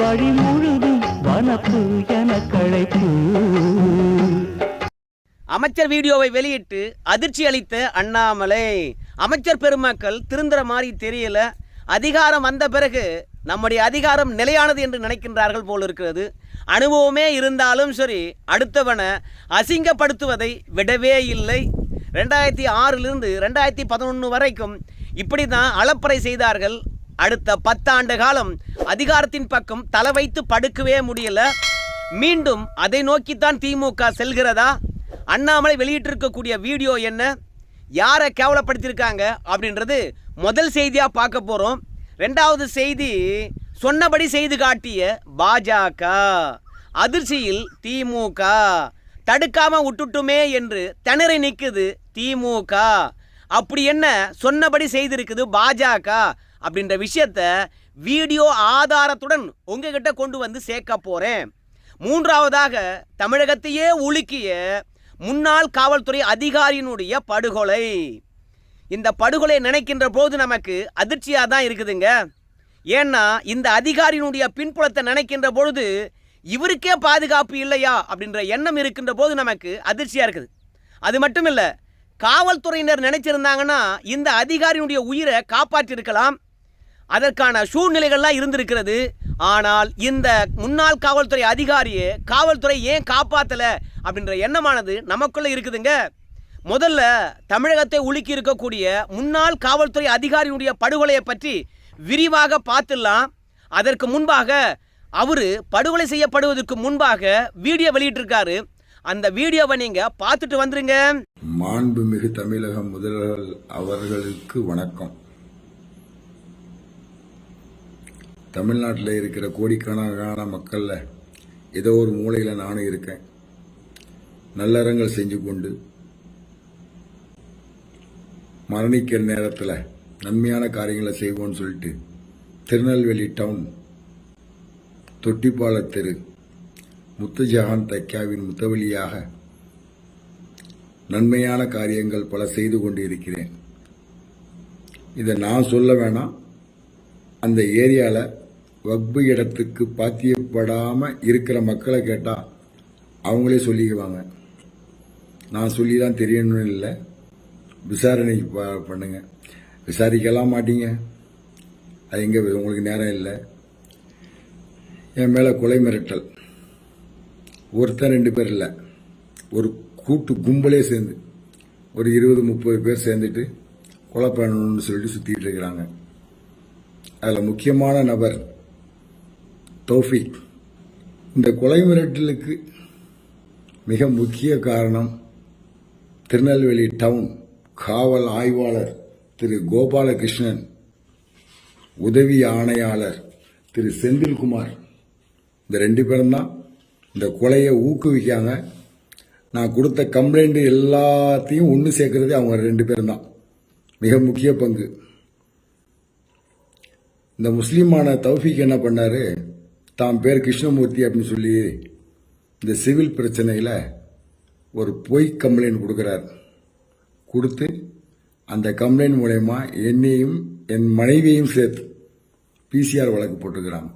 வழி முழுதும் வனப்பு என கழைப்பு அமைச்சர் வீடியோவை வெளியிட்டு அதிர்ச்சி அளித்த அண்ணாமலை அமைச்சர் பெருமக்கள் திருந்துற மாதிரி தெரியல. அதிகாரம் வந்த பிறகு நம்முடைய அதிகாரம் நிலையானது என்று நினைக்கின்றார்கள் போல் இருக்கிறது. அனுபவமே இருந்தாலும் சரி அடுத்தவனை அசிங்கப்படுத்துவதை விடவே இல்லை. ரெண்டாயிரத்தி ஆறிலிருந்து ரெண்டாயிரத்தி பதினொன்று வரைக்கும் இப்படி தான் அளப்பறை செய்தார்கள். அடுத்த பத்தாண்டு காலம் அதிகாரத்தின் பக்கம் தலை வைத்து படுக்கவே முடியல. மீண்டும் அதை நோக்கித்தான் திமுக செல்கிறதா? அண்ணாமலை வெளியிட்டிருக்கக்கூடிய வீடியோ என்ன? யாரை கேவலப்படுத்தியிருக்காங்க அப்படின்றது முதல் செய்தியாக பார்க்க போகிறோம் ரெண்டாவது செய்தி சொன்னபடி செய்து காட்டிய பாஜக. அதிர்ச்சியில் திமுக. தடுக்காம விட்டுட்டுமே என்று திணறி நிற்குது திமுக. அப்படி என்ன? சொன்னபடி செய்திருக்குது பாஜக. அப்படின்ற விஷயத்த வீடியோ ஆதாரத்துடன் உங்ககிட்ட கொண்டு வந்து சேர்க்க போகிறேன் மூன்றாவதாக தமிழகத்தையே உலுக்கிய முன்னாள் காவல்துறை அதிகாரியினுடைய படுகொலை. இந்த படுகொலை நினைக்கின்ற போது நமக்கு அதிர்ச்சியாக தான் இருக்குதுங்க. ஏன்னா இந்த அதிகாரியினுடைய பின்புலத்தை நினைக்கின்ற பொழுது இவருக்கே பாதுகாப்பு இல்லையா அப்படின்ற எண்ணம் இருக்கின்ற போது நமக்கு அதிர்ச்சியாக இருக்குது. அது மட்டும் இல்லை காவல்துறையினர் நினைச்சிருந்தாங்கன்னா இந்த அதிகாரியினுடைய உயிரை காப்பாற்றிருக்கலாம். அதற்கான சூழ்நிலைகள்லாம் இருந்திருக்கிறது. ஆனால் இந்த முன்னாள் காவல்துறை அதிகாரியை காவல்துறை ஏன் காப்பாற்றல அப்படின்ற எண்ணமானது நமக்குள்ளே இருக்குதுங்க. முதல்ல தமிழகத்தை உலுக்கி இருக்கக்கூடிய முன்னாள் காவல்துறை அதிகாரியுடைய படுகொலையை பற்றி விரிவாக பார்த்துடலாம். அதற்கு முன்பாக அவர் படுகொலை செய்யப்படுவதற்கு முன்பாக வீடியோ வெளியிட்டிருக்காரு. அந்த வீடியோவை நீங்கள் பார்த்துட்டு வந்துருங்க. மாண்புமிகு தமிழக முதல்வர் அவர்களுக்கு வணக்கம். தமிழ்நாட்டில் இருக்கிற கோடிக்கணக்கான மக்களில் ஏதோ ஒரு மூலையில் நானும் இருக்கேன். நல்லறங்கள் செஞ்சு கொண்டு மரணிக்கிற நேரத்தில் நன்மையான காரியங்களை செய்வோம்னு சொல்லிட்டு திருநெல்வேலி டவுன் தொட்டிப்பாள தெரு முத்துஜஹான் தக்கியாவின் முத்தவழியாக நன்மையான காரியங்கள் பல செய்து கொண்டு இருக்கிறேன் இதை நான் சொல்ல வேணாம். அந்த ஏரியாவில் வக்பு இடத்துக்கு பாத்தியப்படாமல் இருக்கிற மக்களை கேட்டால் அவங்களே சொல்லிக்குவாங்க. நான் சொல்லி தான் தெரியணும்னு இல்லை. விசாரணை பண்ணுங்க. விசாரிக்கலாம் மாட்டீங்க. அது எங்கே உங்களுக்கு நேரம் இல்லை. என் மேலே கொலை மிரட்டல். ஒருத்தன் ரெண்டு பேர் இல்லை. ஒரு கூட்டு கும்பலே சேர்ந்து ஒரு இருபது முப்பது பேர் சேர்ந்துட்டு கொலை பண்ணணும்னு சொல்லிட்டு சுற்றிட்டு இருக்கிறாங்க. அதில் முக்கியமான நபர் தௌஃபிக். இந்த கொலை மிரட்டலுக்கு மிக முக்கிய காரணம் திருநெல்வேலி டவுன் காவல் ஆய்வாளர் திரு கோபாலகிருஷ்ணன் உதவி ஆணையாளர் திரு செந்தில்குமார். இந்த ரெண்டு பேரும் தான் இந்த கொலையை ஊக்குவிக்காங்க நான் கொடுத்த கம்ப்ளைண்ட் எல்லாத்தையும் ஒன்று சேர்க்குறதே அவங்க ரெண்டு பேரும் தான். மிக முக்கிய பங்கு. இந்த முஸ்லீமான தௌஃபிக் என்ன பண்ணார்? தாம் பேர் கிருஷ்ணமூர்த்தி அப்படின்னு சொல்லி இந்த சிவில் பிரச்சனையில் ஒரு பொய் கம்ப்ளைண்ட் கொடுக்குறார். கொடுத்து அந்த கம்ப்ளைண்ட் மூலயமா என்னையும் என் மனைவியையும் சேர்த்து பிசிஆர் வழக்கு போட்டுக்கிறாங்க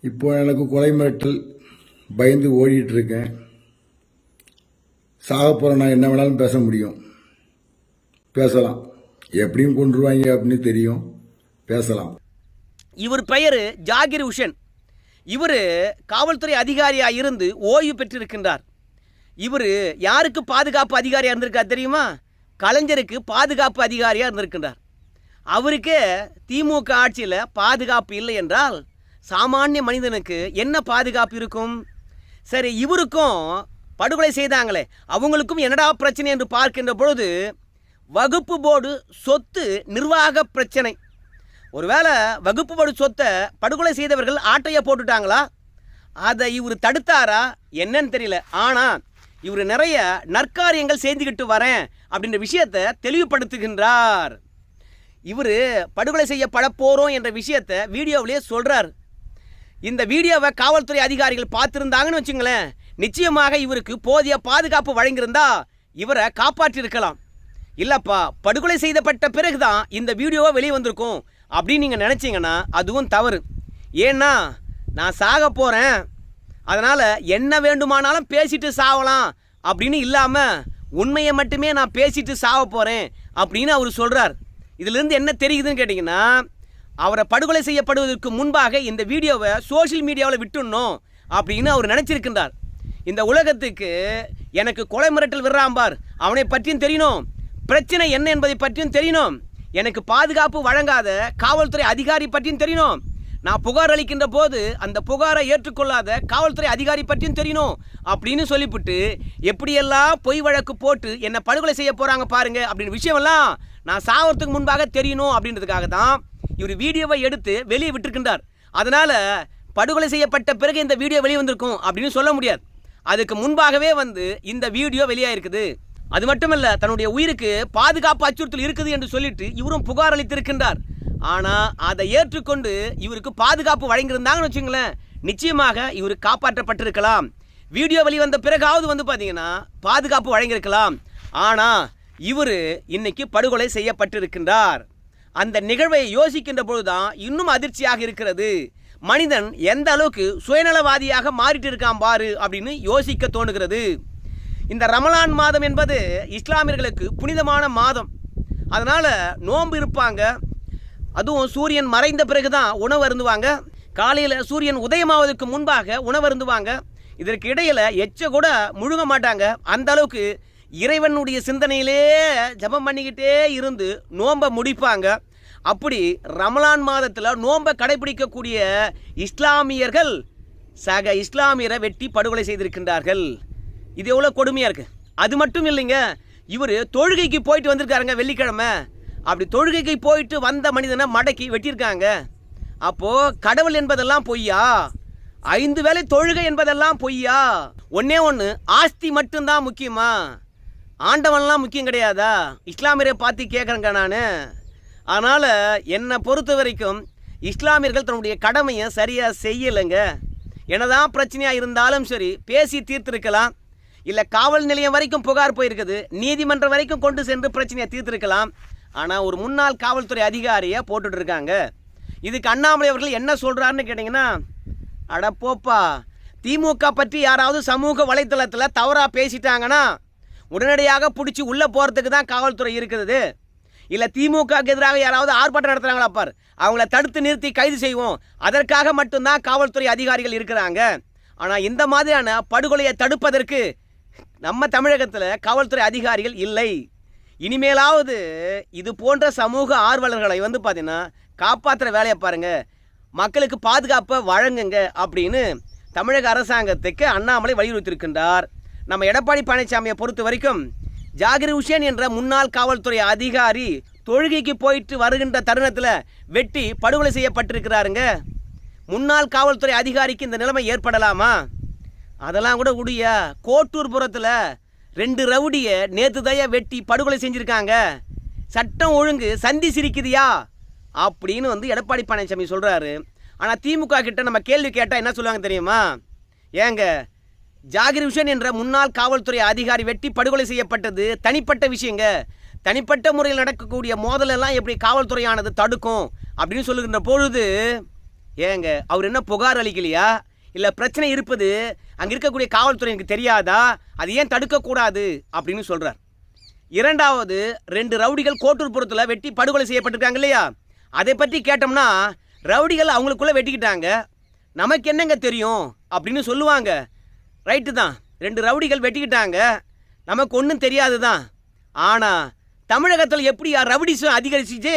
இப்போ எனக்கு கொலை மிரட்டல் பயந்து ஓடிட்டு இருக்கேன். சாக போகிற நான் என்ன வேணாலும் பேச முடியும். பேசலாம். எப்படியும் கொண்டுருவாங்க அப்படின்னு தெரியும். பேசலாம். இவர் பெயர் ஜாகிர் உஷன். இவர் காவல்துறை அதிகாரியாக இருந்து ஓய்வு பெற்றிருக்கின்றார். இவர் யாருக்கு பாதுகாப்பு அதிகாரியாக இருந்திருக்கார் தெரியுமா? கலைஞருக்கு பாதுகாப்பு அதிகாரியாக இருந்திருக்கின்றார். அவருக்கே திமுக ஆட்சியில் பாதுகாப்பு இல்லை என்றால் சாமானிய மனிதனுக்கு என்ன பாதுகாப்பு இருக்கும்? சரி இவருக்கும் படுகொலை செய்தாங்களே அவங்களுக்கும் என்னடா பிரச்சனை என்று பார்க்கின்ற பொழுது வகுப்பு போர்டு சொத்து நிர்வாக பிரச்சனை. ஒருவேளை வகுப்பு சொத்தை படுகொலை செய்தவர்கள் ஆட்டைய போட்டுட்டாங்களா? அதை இவர் தடுத்தாரா? என்னன்னு தெரியல. ஆனால் இவர் நிறைய நற்காரியங்கள் செய்துக்கிட்டு வரேன் அப்படின்ற விஷயத்தை தெளிவுபடுத்துகின்றார். இவர் படுகொலை செய்யப்பட போகிறோம் என்ற விஷயத்தை வீடியோவிலேயே சொல்கிறார் இந்த வீடியோவை காவல்துறை அதிகாரிகள் பார்த்துருந்தாங்கன்னு வச்சுங்களேன் நிச்சயமாக இவருக்கு போதிய பாதுகாப்பு வழங்கியிருந்தா இவரை காப்பாற்றியிருக்கலாம். இல்லைப்பா படுகொலை செய்யப்பட்ட பிறகுதான் இந்த வீடியோவை வெளியே வந்திருக்கும். அப்படின்னு நீங்கள் நினச்சிங்கன்னா அதுவும் தவறு. ஏன்னா நான் சாக போகிறேன் அதனால் என்ன வேண்டுமானாலும் பேசிட்டு சாவலாம் அப்படின்னு இல்லாமல் உண்மையை மட்டுமே நான் பேசிட்டு சாவ போகிறேன் அப்படின்னு அவர் சொல்கிறார் இதிலிருந்து என்ன தெரியுதுன்னு கேட்டிங்கன்னா அவரை படுகொலை செய்யப்படுவதற்கு முன்பாக இந்த வீடியோவை சோஷியல் மீடியாவில் விட்டுடணும் அப்படின்னு அவர் நினச்சிருக்கின்றார். இந்த உலகத்துக்கு எனக்கு கொலை மிரட்டல் விடுறாம்பார் அவனை பற்றியும் தெரியணும். பிரச்சனை என்ன என்பதை பற்றியும் தெரியணும். எனக்கு பாதுகாப்பு வழங்காத காவல்துறை அதிகாரி பற்றியும் தெரியணும் நான் புகார் அளிக்கின்ற போது அந்த புகாரை ஏற்றுக்கொள்ளாத காவல்துறை அதிகாரி பற்றியும் தெரியணும் அப்படின்னு சொல்லிவிட்டு எப்படியெல்லாம் பொய் வழக்கு போட்டு என்னை படுகொலை செய்ய போகிறாங்க பாருங்க அப்படின்னு விஷயமெல்லாம் நான் சாவறதுக்கு முன்பாக தெரியணும் அப்படின்றதுக்காக தான் இவர் வீடியோவை எடுத்து வெளியே விட்டுருக்கின்றார். அதனால் படுகொலை செய்யப்பட்ட பிறகு இந்த வீடியோ வெளியே வந்திருக்கும் அப்படின்னு சொல்ல முடியாது. அதுக்கு முன்பாகவே வந்து இந்த வீடியோ வெளியாயிருக்குது. அது மட்டுமல்ல தன்னுடைய உயிருக்கு பாதுகாப்பு அச்சுறுத்தல் இருக்குது என்று சொல்லிட்டு இவரும் புகார் அளித்திருக்கின்றார். ஆனால் அதை ஏற்றுக்கொண்டு இவருக்கு பாதுகாப்பு வழங்கியிருந்தாங்கன்னு வச்சுங்களேன் நிச்சயமாக இவர் காப்பாற்றப்பட்டிருக்கலாம். வீடியோ வெளிவந்த பிறகாவது வந்து பார்த்தீங்கன்னா பாதுகாப்பு வழங்கியிருக்கலாம். ஆனால் இவர் இன்னைக்கு படுகொலை செய்யப்பட்டிருக்கின்றார். அந்த நிகழ்வை யோசிக்கின்ற பொழுதுதான் இன்னும் அதிர்ச்சியாக இருக்கிறது. மனிதன் எந்த அளவுக்கு சுயநலவாதியாக மாறிட்டு இருக்கான் பாரு அப்படின்னு யோசிக்க தோணுகிறது. இந்த ரமலான் மாதம் என்பது இஸ்லாமியர்களுக்கு புனிதமான மாதம். அதனால் நோன்பு இருப்பாங்க. அதுவும் சூரியன் மறைந்த பிறகுதான் உணவு அருந்துவாங்க. காலையில் சூரியன் உதயமாவதற்கு முன்பாக உணவு அருந்துவாங்க. இதற்கு இடையில் எச்ச கூட முழுங்க மாட்டாங்க. அந்த அளவுக்கு இறைவனுடைய சிந்தனையிலே ஜெபம் பண்ணிக்கிட்டே இருந்து நோன்பை முடிப்பாங்க. அப்படி ரமலான் மாதத்தில் நோன்பை கடைபிடிக்கக்கூடிய இஸ்லாமியர்கள் சக இஸ்லாமியரை வெட்டி படுகொலை செய்திருக்கின்றார்கள். இது எவ்வளோ கொடுமையாக இருக்குது அது மட்டும் இல்லைங்க இவர் தொழுகைக்கு போயிட்டு வந்திருக்காருங்க வெள்ளிக்கிழமை. அப்படி தொழுகைக்கு போயிட்டு வந்த மனிதனை மடக்கி வெட்டியிருக்காங்க. அப்போது கடவுள் என்பதெல்லாம் பொய்யா? ஐந்து வேளை தொழுகை என்பதெல்லாம் பொய்யா? ஒன்னே ஒன்று ஆஸ்தி மட்டும்தான் முக்கியமா? ஆண்டவன்லாம் முக்கியம் கிடையாதா? இஸ்லாமியரை பார்த்து கேட்குறேங்க நான். அதனால் என்னை பொறுத்த வரைக்கும் இஸ்லாமியர்கள் தன்னுடைய கடமையை சரியாக செய்யலைங்க. என்னதான் பிரச்சனையாக இருந்தாலும் சரி பேசி தீர்த்திருக்கலாம். இல்லை காவல் நிலையம் வரைக்கும் புகார் போயிருக்குது. நீதிமன்றம் வரைக்கும் கொண்டு சென்று பிரச்சனையை தீர்த்திருக்கலாம். ஆனால் ஒரு முன்னாள் காவல்துறை அதிகாரியை போட்டுட்டு இருக்காங்க. இதுக்கு அண்ணாமலை அவர்கள் என்ன சொல்கிறாருன்னு கேட்டிங்கன்னா அட போப்பா திமுக பற்றி யாராவது சமூக வலைத்தளத்தில் தவறாக பேசிட்டாங்கன்னா உடனடியாக பிடிச்சி உள்ளே போகிறதுக்கு தான் காவல்துறை இருக்குது. இல்லை திமுகவுக்கு எதிராக யாராவது ஆர்ப்பாட்டம் நடத்துகிறாங்களா பார். அவங்கள தடுத்து நிறுத்தி கைது செய்வோம். அதற்காக மட்டும்தான் காவல்துறை அதிகாரிகள் இருக்கிறாங்க. ஆனால் இந்த மாதிரியான படுகொலையை தடுப்பதற்கு நம்ம தமிழகத்தில் காவல்துறை அதிகாரிகள் இல்லை. இனிமேலாவது இது போன்ற சமூக ஆர்வலர்களை வந்து பார்த்தீங்கன்னா காப்பாற்றுற வேலையை பாருங்க. மக்களுக்கு பாதுகாப்பை வழங்குங்க அப்படின்னு தமிழக அரசாங்கத்துக்கு அண்ணாமலை வலியுறுத்தியிருக்கின்றார். நம்ம எடப்பாடி பழனிசாமியை பொறுத்த வரைக்கும் ஜாகிர் உஷேன் என்ற முன்னாள் காவல்துறை அதிகாரி தொழுகைக்கு போயிட்டு வருகின்ற தருணத்தில் வெட்டி படுகொலை செய்யப்பட்டிருக்கிறாருங்க. முன்னாள் காவல்துறை அதிகாரிக்கு இந்த நிலைமை ஏற்படலாமா? அதெல்லாம் கூட உடியா கோட்டூர்புரத்தில் ரெண்டு ரவுடியை நேற்று தயா வெட்டி படுகொலை செஞ்சுருக்காங்க. சட்டம் ஒழுங்கு சந்தி சிரிக்குதியா? அப்படின்னு வந்து எடப்பாடி பழனிசாமி சொல்கிறாரு ஆனால் திமுக கிட்ட நம்ம கேள்வி கேட்டால் என்ன சொல்லுவாங்க தெரியுமா? ஏங்க ஜாகிர் விஷன் என்ற முன்னாள் காவல்துறை அதிகாரி வெட்டி படுகொலை செய்யப்பட்டது தனிப்பட்ட விஷயங்க. தனிப்பட்ட முறையில் நடக்கக்கூடிய மோதலெல்லாம் எப்படி காவல்துறையானது தடுக்கும் அப்படின்னு சொல்லுகின்ற பொழுது ஏங்க அவர் என்ன புகார் அளிக்கலையா? இல்லை பிரச்சனை இருப்பது அங்கே இருக்கக்கூடிய காவல்துறை எனக்கு தெரியாதா? அது ஏன் தடுக்கக்கூடாது? அப்படின்னு சொல்கிறார் இரண்டாவது ரெண்டு ரவுடிகள் கோட்டூர்புரத்தில் வெட்டி படுகொலை செய்யப்பட்டிருக்காங்க இல்லையா? அதை பற்றி கேட்டோம்னா ரவுடிகள் அவங்களுக்குள்ளே வெட்டிக்கிட்டாங்க. நமக்கு என்னங்க தெரியும்? அப்படின்னு சொல்லுவாங்க. ரைட்டு தான். ரெண்டு ரவுடிகள் வெட்டிக்கிட்டாங்க. நமக்கு ஒன்றும் தெரியாது தான். ஆனால் தமிழகத்தில் எப்படி ரவுடிசம் அதிகரிச்சிச்சு?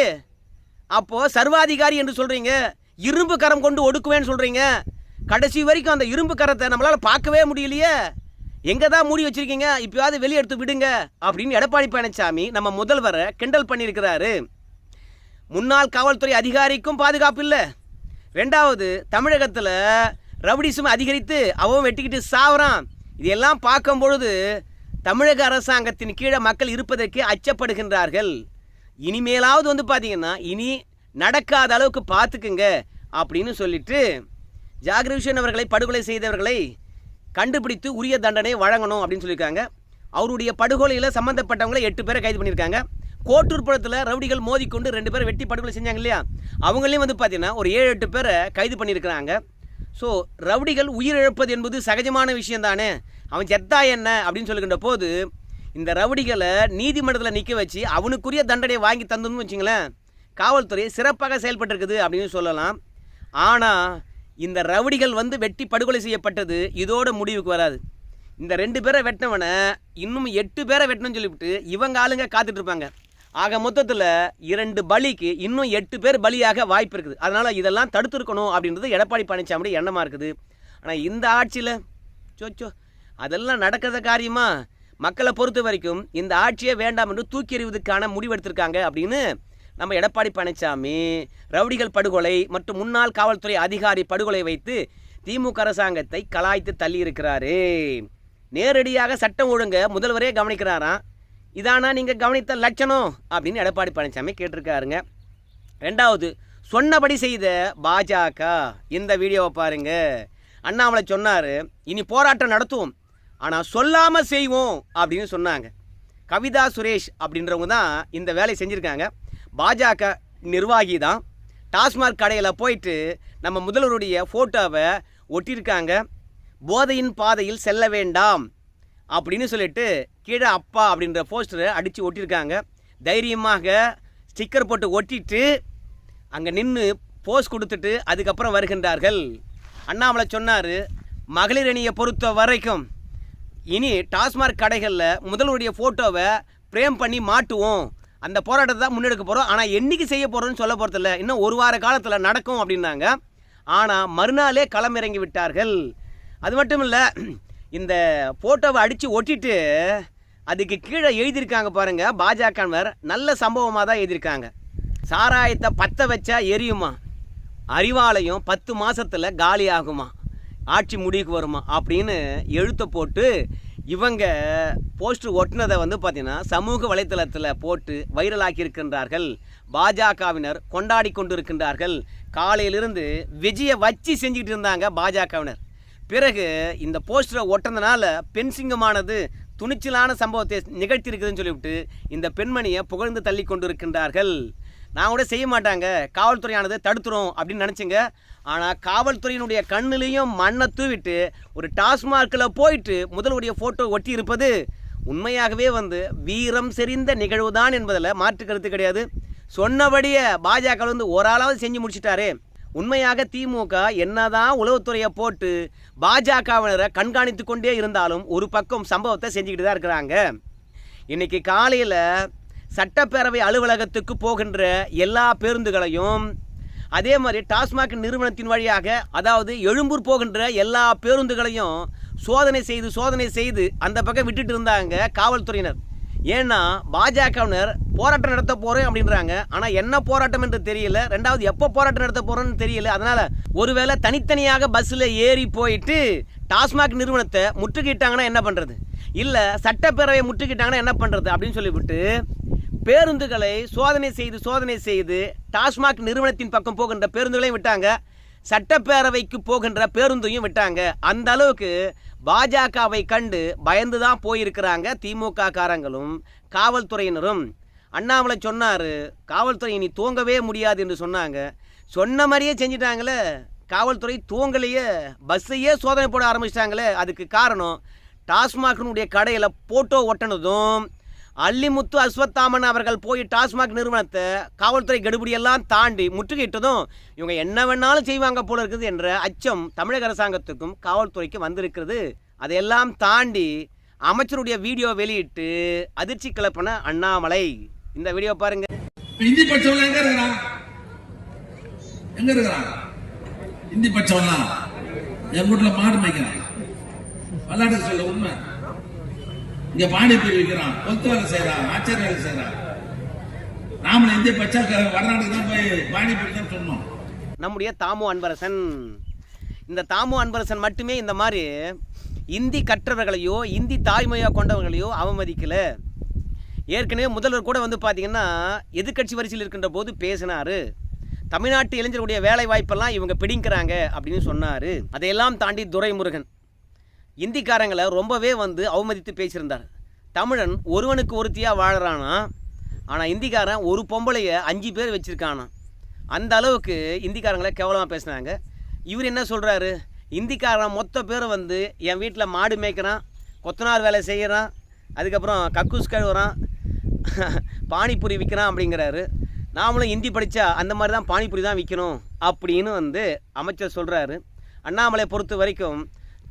அப்போது சர்வாதிகாரி என்று சொல்கிறீங்க இரும்பு கரம் கொண்டு ஒடுக்குவேன்னு சொல்கிறீங்க கடைசி வரைக்கும் அந்த இரும்பு கரத்தை நம்மளால் பார்க்கவே முடியலையே. எங்கே தான் மூடி வச்சுருக்கீங்க? இப்போயாவது வெளியே எடுத்து விடுங்க. அப்படின்னு எடப்பாடி பழனிசாமி நம்ம முதல்வரை கிண்டல் பண்ணியிருக்கிறாரு. முன்னாள் காவல்துறை அதிகாரிக்கும் பாதுகாப்பு இல்லை. ரெண்டாவது தமிழகத்தில் ரவுடிசம் அதிகரித்து அவன் வெட்டிக்கிட்டு சாவறான். இதெல்லாம் பார்க்கும் பொழுது தமிழக அரசாங்கத்தின் கீழே மக்கள் இருப்பதற்கு அச்சப்படுகின்றார்கள். இனிமேலாவது வந்து பார்த்தீங்கன்னா இனி நடக்காத அளவுக்கு பார்த்துக்குங்க அப்படின்னு சொல்லிட்டு ஜாகிரவிஷன் அவர்களை படுகொலை செய்தவர்களை கண்டுபிடித்து உரிய தண்டனை வழங்கணும் அப்படின்னு சொல்லியிருக்காங்க. அவருடைய படுகொலையில் சம்மந்தப்பட்டவங்களை எட்டு பேரை கைது பண்ணியிருக்காங்க. கோட்டூர் படத்தில் ரவுடிகள் மோதிக்கொண்டு ரெண்டு பேரை வெட்டி படுகொலை செஞ்சாங்க இல்லையா? அவங்களையும் வந்து பார்த்தீங்கன்னா ஒரு ஏழு எட்டு பேரை கைது பண்ணியிருக்கிறாங்க. ஸோ ரவுடிகள் உயிரிழப்பது என்பது சகஜமான விஷயம் தானே? அவன் செத்தா என்ன? அப்படின்னு சொல்லுகின்ற போது இந்த ரவுடிகளை நீதிமன்றத்தில் நிற்க வச்சு அவனுக்குரிய தண்டனையை வாங்கி தந்தோம்னு வச்சுங்களேன் காவல்துறை சிறப்பாக செயல்பட்டிருக்குது அப்படின்னு சொல்லலாம். ஆனால் இந்த ரவுடிகள் வந்து வெட்டி படுகொலை செய்யப்பட்டது இதோட முடிவுக்கு வராது. இந்த ரெண்டு பேரை வெட்டினவனை இன்னும் எட்டு பேரை வெட்டணும்னு சொல்லிவிட்டு இவங்க ஆளுங்க காத்துட்டு இருப்பாங்க. ஆக மொத்தத்தில் இரண்டு பலிக்கு இன்னும் எட்டு பேர் பலியாக வாய்ப்பு இருக்குது. அதனால் இதெல்லாம் தடுத்துருக்கணும் அப்படின்றது எடப்பாடி பழனிசாமியோட எண்ணமாக இருக்குது. ஆனால் இந்த ஆட்சியில் சோச்சோ அதெல்லாம் நடக்கிறத காரியமாக மக்களை பொறுத்த வரைக்கும் இந்த ஆட்சியே வேண்டாம் என்று தூக்கி எறிவதற்கான முடிவெடுத்திருக்காங்க அப்படின்னு நம்ம எடப்பாடி பழனிசாமி ரவுடிகள் படுகொலை மற்றும் முன்னாள் காவல்துறை அதிகாரி படுகொலை வைத்து திமுக அரசாங்கத்தை கலாய்த்து தள்ளியிருக்கிறாரு. நேரடியாக சட்டம் ஒழுங்க முதல்வரே கவனிக்கிறாராம். இதானா நீங்கள் கவனித்த லட்சணம் அப்படின்னு எடப்பாடி பழனிசாமி கேட்டிருக்காருங்க. ரெண்டாவது சொன்னபடி செய்த பாஜக இந்த வீடியோவை பாருங்க. அண்ணாமலை சொன்னார் இனி போராட்டம் நடத்துவோம். ஆனால் சொல்லாமல் செய்வோம் அப்படின்னு சொன்னாங்க. கவிதா சுரேஷ் அப்படின்றவங்க தான் இந்த வேலையை செஞ்சுருக்காங்க. பாஜக நிர்வாகி தான். டாஸ்மாக் கடையில் போயிட்டு நம்ம முதல்வருடைய ஃபோட்டோவை ஒட்டியிருக்காங்க. போதையின் பாதையில் செல்ல வேண்டாம் அப்படின்னு சொல்லிட்டு கீழே அப்பா அப்படின்ற போஸ்டரை அடித்து ஒட்டியிருக்காங்க. தைரியமாக ஸ்டிக்கர் போட்டு ஒட்டிட்டு அங்கே நின்று போஸ் கொடுத்துட்டு அதுக்கப்புறம் வருகின்றார்கள். அண்ணாமலை சொன்னார் மகளிர் அணியை பொறுத்த வரைக்கும் இனி டாஸ்மாக் கடைகளில் முதல்வருடைய ஃபோட்டோவை ஃப்ரேம் பண்ணி மாட்டுவோம். அந்த போராட்டத்தை தான் முன்னெடுக்க போகிறோம் ஆனால் என்னைக்கு செய்ய போகிறோம்னு சொல்ல போகிறதில்ல இன்னும் ஒரு வார காலத்தில் நடக்கும் அப்படின்னாங்க. ஆனால் மறுநாளே களமிறங்கி விட்டார்கள். அது மட்டும் இல்லை இந்த ஃபோட்டோவை அடித்து ஒட்டிட்டு அதுக்கு கீழே எழுதியிருக்காங்க பாருங்கள் பாஜகவர் நல்ல சம்பவமாக தான் எழுதியிருக்காங்க. சாராயத்தை பற்ற வச்சா எரியுமா? அறிவாலயம் பத்து மாதத்தில் காலி ஆகுமா? ஆட்சி முடிவுக்கு வருமா? அப்படின்னு எழுத்த போட்டு இவங்க போஸ்டர் ஒட்டினதை வந்து பார்த்தீங்கன்னா சமூக வலைத்தளத்தில் போட்டு வைரலாக்கி இருக்கின்றார்கள் பாஜகவினர் கொண்டாடி கொண்டிருக்கின்றார்கள். காலையிலிருந்து விஜயை வச்சு செஞ்சுக்கிட்டு இருந்தாங்க பாஜகவினர். பிறகு இந்த போஸ்டரை ஒட்டினதுனால பெண் சிங்கமானது துணிச்சலான சம்பவத்தை நிகழ்த்தியிருக்குதுன்னு சொல்லிவிட்டு இந்த பெண்மணியை புகழ்ந்து தள்ளி கொண்டிருக்கின்றார்கள். நான் கூட செய்ய மாட்டாங்க. காவல்துறையானது தடுத்துரும் அப்படின்னு நினச்சிங்க. ஆனால் காவல்துறையினுடைய கண்ணிலையும் மண்ணை தூவிட்டு ஒரு டாஸ்மார்க்கில் போயிட்டு முதல்வருடைய ஃபோட்டோ ஒட்டி இருப்பது உண்மையாகவே வந்து வீரம் செறிந்த நிகழ்வுதான் என்பதில் மாற்று கருத்து கிடையாது. சொன்னபடியே பாஜக வந்து ஒரு ஆளாவது செஞ்சு முடிச்சிட்டாரே. உண்மையாக திமுக என்னதான் உளவுத்துறையை போட்டு பாஜகவினரை கண்காணித்து கொண்டே இருந்தாலும் ஒரு பக்கம் சம்பவத்தை செஞ்சுக்கிட்டு தான் இருக்கிறாங்க. இன்றைக்கி காலையில் சட்டப்பேரவை அலுவலகத்துக்கு போகின்ற எல்லா பேருந்துகளையும் அதே மாதிரி டாஸ்மாக் நிறுவனத்தின் வழியாக அதாவது எழும்பூர் போகின்ற எல்லா பேருந்துகளையும் சோதனை செய்து சோதனை செய்து அந்த பக்கம் விட்டுட்டு இருந்தாங்க காவல்துறையினர். ஏன்னா பாஜகவினர் போராட்டம் நடத்த போகிறோம் அப்படின்றாங்க. ஆனால் என்ன போராட்டம் என்று தெரியல. ரெண்டாவது எப்போ போராட்டம் நடத்த போகிறோன்னு தெரியல. அதனால் ஒருவேளை தனித்தனியாக பஸ்ஸில் ஏறி போயிட்டு டாஸ்மாக் நிறுவனத்தை முற்றுகிட்டாங்கன்னா என்ன பண்ணுறது இல்லை சட்டப்பேரவையை முற்றுகிட்டாங்கன்னா என்ன பண்ணுறது அப்படின்னு சொல்லிவிட்டு பேருந்துகளை சோதனை செய்து சோதனை செய்து டாஸ்மாக் நிறுவனத்தின் பக்கம் போகின்ற பேருந்துகளையும் விட்டாங்க. சட்டப்பேரவைக்கு போகின்ற பேருந்தையும் விட்டாங்க. அந்த அளவுக்கு பாஜகவை கண்டு பயந்து தான் போயிருக்கிறாங்க திமுக காரங்களும் காவல்துறையினரும். அண்ணாமலை சொன்னார் காவல்துறை இனி தூங்கவே முடியாது என்று சொன்னாங்க. சொன்ன மாதிரியே செஞ்சிட்டாங்களே. காவல்துறை தூங்கலையே பஸ்ஸையே சோதனை போட ஆரம்பிச்சிட்டாங்களே. அதுக்கு காரணம் டாஸ்மாக்னுடைய கடையில் போட்டோ ஒட்டினதும் அல்லிமுத்து அஸ்வத்தாமன் அவர்கள் போய் டாஸ்மாக் நிறுவனத்தை காவல்துறை கெடுபிடியெல்லாம் தாண்டி முற்றுகையிட்டதும் இவங்க என்ன வேணாலும் செய்வாங்க போல இருக்குது என்ற அச்சம் தமிழக அரசாங்கத்துக்கும் காவல்துறைக்கு வந்திருக்கிறது. அதையெல்லாம் தாண்டி அமைச்சருடைய வீடியோ வெளியிட்டு அதிர்ச்சி கிளப்பின அண்ணாமலை. இந்த வீடியோ பாருங்க. இந்தி பட்சம் எங்க இருக்கிறான்? எங்க இருக்கிறான்? இந்தி படிச்சவன்லாம். என் வீட்டுல மாடு மேய்க்கிறான். விளையாட்டு சொல்ல உண்மை. இங்க பானிபூரி விற்கிறான் கொத்து வேலை செய்யறான் ஆச்சரிய வேலை செய்யறான் நாமளும் இந்திய பச்சா வடநாட்டுக்கு தான் போய் பானிபூரி தான் சொன்னோம். நம்முடைய தாமு அன்பரசன். இந்த தாமு அன்பரசன் மட்டுமே இந்த மாதிரி இந்தி கற்றவர்களையோ இந்தி தாய்மையோ கொண்டவர்களையோ அவமதிக்கல. ஏற்கனவே முதல்வர் கூட வந்து பார்த்தீங்கன்னா எதிர்க்கட்சி வரிசையில் இருக்கின்ற போது பேசினாரு. தமிழ்நாட்டு இளைஞர்களுடைய வேலை வாய்ப்பெல்லாம் இவங்க பிடிங்கிறாங்க அப்படின்னு சொன்னார். அதையெல்லாம் தாண்டி துரைமுருகன். இந்திக்காரங்களை ரொம்பவே வந்து அவமதித்து பேசியிருந்தார். தமிழன் ஒருவனுக்கு ஒருத்தியாக வாழறானா? ஆனால் இந்திக்காரன் ஒரு பொம்பளைய அஞ்சு பேர் வச்சுருக்கானா? அந்த அளவுக்கு இந்திக்காரங்களை கேவலமாக பேசுனாங்க. இவர் என்ன சொல்கிறாரு இந்திக்காரன் மொத்த பேரும் வந்து என் வீட்டில் மாடு மேய்க்கிறான் கொத்தனார் வேலை செய்கிறான் அதுக்கப்புறம் கக்கூஸ் கழுவுறான் பானிபூரி விற்கிறான் அப்படிங்கிறாரு. நாமளும் ஹிந்தி படித்தா அந்த மாதிரி தான் பானிபூரி தான் விற்கணும் அப்படின்னு வந்து அமைச்சர் சொல்கிறாரு அண்ணாமலை பொறுத்த வரைக்கும்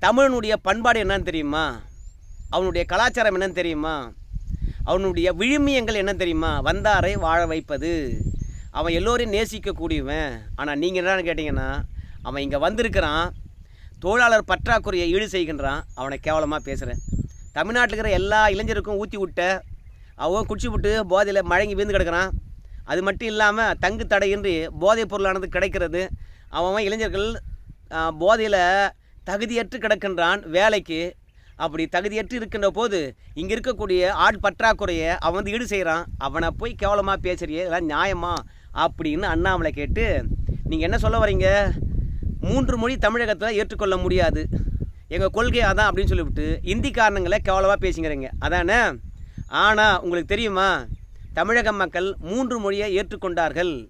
தமிழனுடைய பண்பாடு என்னன்னு தெரியுமா? அவனுடைய கலாச்சாரம் என்னன்னு தெரியுமா? அவனுடைய விழுமியங்கள் என்ன தெரியுமா? வந்தாரை வாழ வைப்பது. அவன் எல்லோரையும் நேசிக்கக்கூடியவன். ஆனால் நீங்கள் என்னன்னு கேட்டிங்கன்னா அவன் இங்கே வந்திருக்கிறான். தொழிலாளர் பற்றாக்குறையை ஈடு செய்கின்றான். அவனை கேவலமாக பேசுகிறேன் தமிழ்நாட்டில் இருக்கிற எல்லா இளைஞருக்கும் ஊற்றி விட்ட அவன் குடிச்சு விட்டு போதையில் மழங்கி வீழ்ந்து கிடக்கிறான். அது மட்டும் இல்லாமல் தங்கு தடையின்றி போதைப் பொருளானது கிடைக்கிறது. அவன் இளைஞர்கள் போதையில் தகுதியற்று கிடக்கின்றான் வேலைக்கு. அப்படி தகுதியற்று இருக்கின்ற போது இங்கே இருக்கக்கூடிய ஆட் பற்றாக்குறையை அவன் வந்து ஈடு செய்கிறான் அவனை போய் கேவலமாக பேசுறியே இதெல்லாம் நியாயமா? அப்படின்னு அண்ணாமலை கேட்டு நீங்கள் என்ன சொல்ல வரீங்க மூன்று மொழி தமிழகத்தில் ஏற்றுக்கொள்ள முடியாது. எங்கள் கொள்கை அதான் அப்படின்னு சொல்லிவிட்டு இந்தி காரணங்களை கேவலமாக பேசிக்கிறீங்க. அதானே? ஆனால் உங்களுக்கு தெரியுமா? தமிழக மக்கள் மூன்று மொழியை ஏற்றுக்கொண்டார்கள்.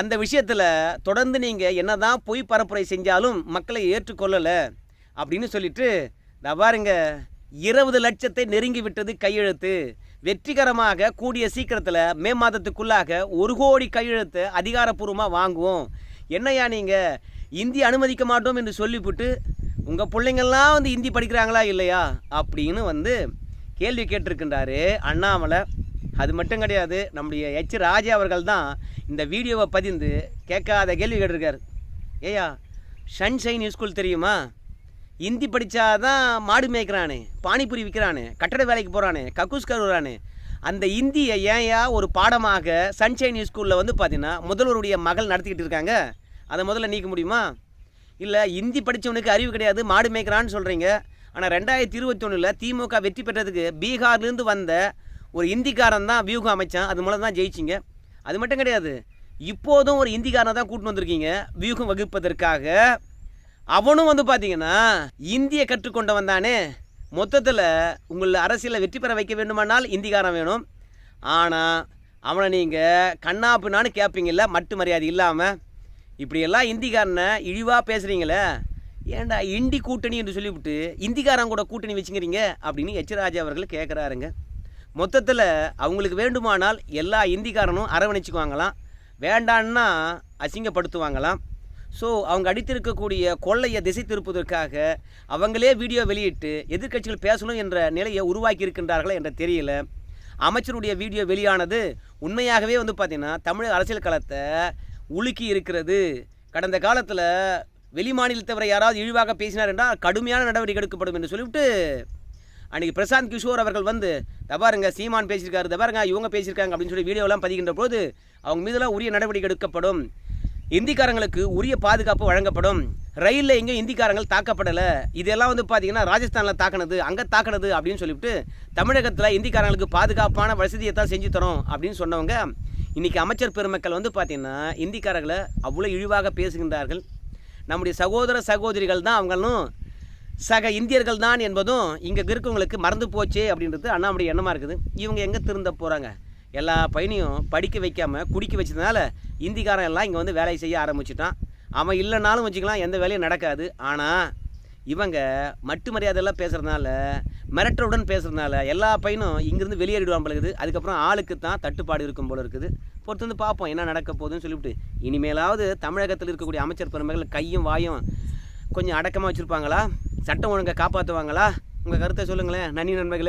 அந்த விஷயத்தில் தொடர்ந்து நீங்கள் என்னதான் பொய் பரப்புரை செஞ்சாலும் மக்களை ஏற்றுக்கொள்ளலை அப்படின்னு சொல்லிட்டு நான் பாருங்க இருபது லட்சத்தை நெருங்கி விட்டது கையெழுத்து. வெற்றிகரமாக கூடிய சீக்கிரத்தில் மே மாதத்துக்குள்ளாக ஒரு கோடி கையெழுத்தை அதிகாரப்பூர்வமாக வாங்குவோம். என்னையா நீங்கள் இந்தி அனுமதிக்க மாட்டோம் என்று சொல்லிவிட்டு உங்கள் பிள்ளைங்கள்லாம் வந்து இந்தி படிக்கிறாங்களா இல்லையா? அப்படின்னு வந்து கேள்வி கேட்டிருக்கின்றாரு அண்ணாமலை. அது மட்டும் கிடையாது நம்முடைய எச் ராஜா அவர்கள் தான் இந்த வீடியோவை பதிந்து கேட்காத கேள்வி கேட்டிருக்கார். ஏயா சன்ஷைன் ஸ்கூல் தெரியுமா? ஹிந்தி படித்தாதான் மாடு மேய்க்கிறானே பானிபூரி விற்கிறானே கட்டட வேலைக்கு போகிறானே கக்கூஸ்கர் வரானே. அந்த இந்தியை ஏன்யா ஒரு பாடமாக சன்ஷைன் ஸ்கூலில் வந்து பார்த்தீங்கன்னா முதல்வருடைய மகள் நடத்திக்கிட்டு இருக்காங்க. அதை முதல்ல நீக்க முடியுமா? இல்லை இந்தி படித்தவனுக்கு அறிவு கிடையாது மாடு மேய்க்கிறான்னு சொல்கிறீங்க ஆனால் ரெண்டாயிரத்தி இருபத்தொன்னில் திமுக வெற்றி பெற்றதுக்கு பீகார்லேருந்து வந்த ஒரு இந்திக்காரன் தான் வியூகம் அமைச்சான் அது மூலம் தான் ஜெயிச்சிங்க. அது மட்டும் கிடையாது இப்போதும் ஒரு இந்திக்காரனை தான் கூட்டின்னு வந்திருக்கீங்க வியூகம் வகுப்பதற்காக. அவனும் வந்து பார்த்தீங்கன்னா இந்தியை கற்றுக்கொண்டவன் தானே. மொத்தத்தில் உங்களை அரசியலில் வெற்றி பெற வைக்க வேண்டுமானால் இந்திக்காரன் வேணும். ஆனால் அவனை நீங்கள் கண்ணாப்புனான்னு கேட்பீங்கல்ல மட்டு மரியாதை இல்லாமல் இப்படியெல்லாம் இந்திக்காரனை இழிவாக பேசுகிறீங்களே ஏன்டா இண்டி கூட்டணி என்று சொல்லிவிட்டு இந்திக்காரன் கூட கூட்டணி வச்சுக்கிறீங்க அப்படின்னு எச். ராஜா அவர்கள் கேட்குறாருங்க மொத்தத்தில் அவங்களுக்கு வேண்டுமானால் எல்லா இந்திக்காரனும் அரவணைச்சுக்குவாங்களாம். வேண்டான்னா அசிங்கப்படுத்துவாங்களாம். ஸோ அவங்க அடித்திருக்கக்கூடிய கொள்ளையை திசை திருப்பதற்காக அவங்களே வீடியோ வெளியிட்டு எதிர்க்கட்சிகள் பேசணும் என்ற நிலையை உருவாக்கி இருக்கின்றார்களா என்ற தெரியல. அமைச்சருடைய வீடியோ வெளியானது உண்மையாகவே வந்து பார்த்திங்கன்னா தமிழக அரசியல் களத்தை உலுக்கி இருக்கிறது. கடந்த காலத்தில் வெளிமாநிலத்தவரை யாராவது இழிவாக பேசினார் என்றால் கடுமையான நடவடிக்கை எடுக்கப்படும் என்று சொல்லிவிட்டு அன்றைக்கி பிரசாந்த் கிஷோர் அவர்கள் வந்து தபாருங்க சீமான் பேசியிருக்காரு தபாருங்க இவங்க பேசியிருக்காங்க அப்படின்னு சொல்லி வீடியோலாம் பதிகின்ற போது அவங்க மீதெல்லாம் உரிய நடவடிக்கை எடுக்கப்படும். இந்திக்காரங்களுக்கு உரிய பாதுகாப்பு வழங்கப்படும். ரயிலில் எங்கேயும் இந்திக்காரங்கள் தாக்கப்படலை. இதெல்லாம் வந்து பார்த்தீங்கன்னா ராஜஸ்தானில் தாக்கினது அங்கே தாக்கினது அப்படின்னு சொல்லிவிட்டு தமிழகத்தில் இந்திக்காரங்களுக்கு பாதுகாப்பான வசதியை தான் செஞ்சு தரோம் அப்படின்னு சொன்னவங்க இன்றைக்கி அமைச்சர் பெருமக்கள் வந்து பார்த்திங்கன்னா இந்திக்காரர்களை அவ்வளோ இழிவாக பேசுகின்றார்கள். நம்முடைய சகோதர சகோதரிகள் தான் அவங்களும் சக இந்தியர்கள் தான் என்பதும் இங்கே இருக்கவங்களுக்கு மறந்து போச்சே அப்படின்றது அண்ணாமுடைய எண்ணமாக இருக்குது. இவங்க எங்கே திருந்த போகிறாங்க எல்லா பையனையும் படிக்க வைக்காமல் குடிக்க வச்சதுனால இந்திக்காரன் எல்லாம் இங்கே வந்து வேலையை செய்ய ஆரம்பிச்சிட்டான். அவன் இல்லைனாலும் வச்சுக்கலாம் எந்த வேலையும் நடக்காது. ஆனால் இவங்க மட்டு மரியாதையெல்லாம் பேசுகிறதுனால மிரட்டலுடன் பேசுகிறதுனால எல்லா பையனும் இங்கேருந்து வெளியேறிடுவான் போல இருக்குது. அதுக்கப்புறம் ஆளுக்கு தான் தட்டுப்பாடு இருக்கும் போல இருக்குது. பொறுத்து வந்து பார்ப்போம் என்ன நடக்க போகுதுன்னு சொல்லிவிட்டு. இனிமேலாவது தமிழகத்தில் இருக்கக்கூடிய அமைச்சர் பெருமைகள் கையும் வாயும் கொஞ்சம் அடக்கமாக வச்சுருப்பாங்களா? சட்டம் ஒழுங்கை காப்பாற்றுவாங்களா உங்கள் கருத்தை சொல்லுங்களேன் நன்றி நண்பர்களே.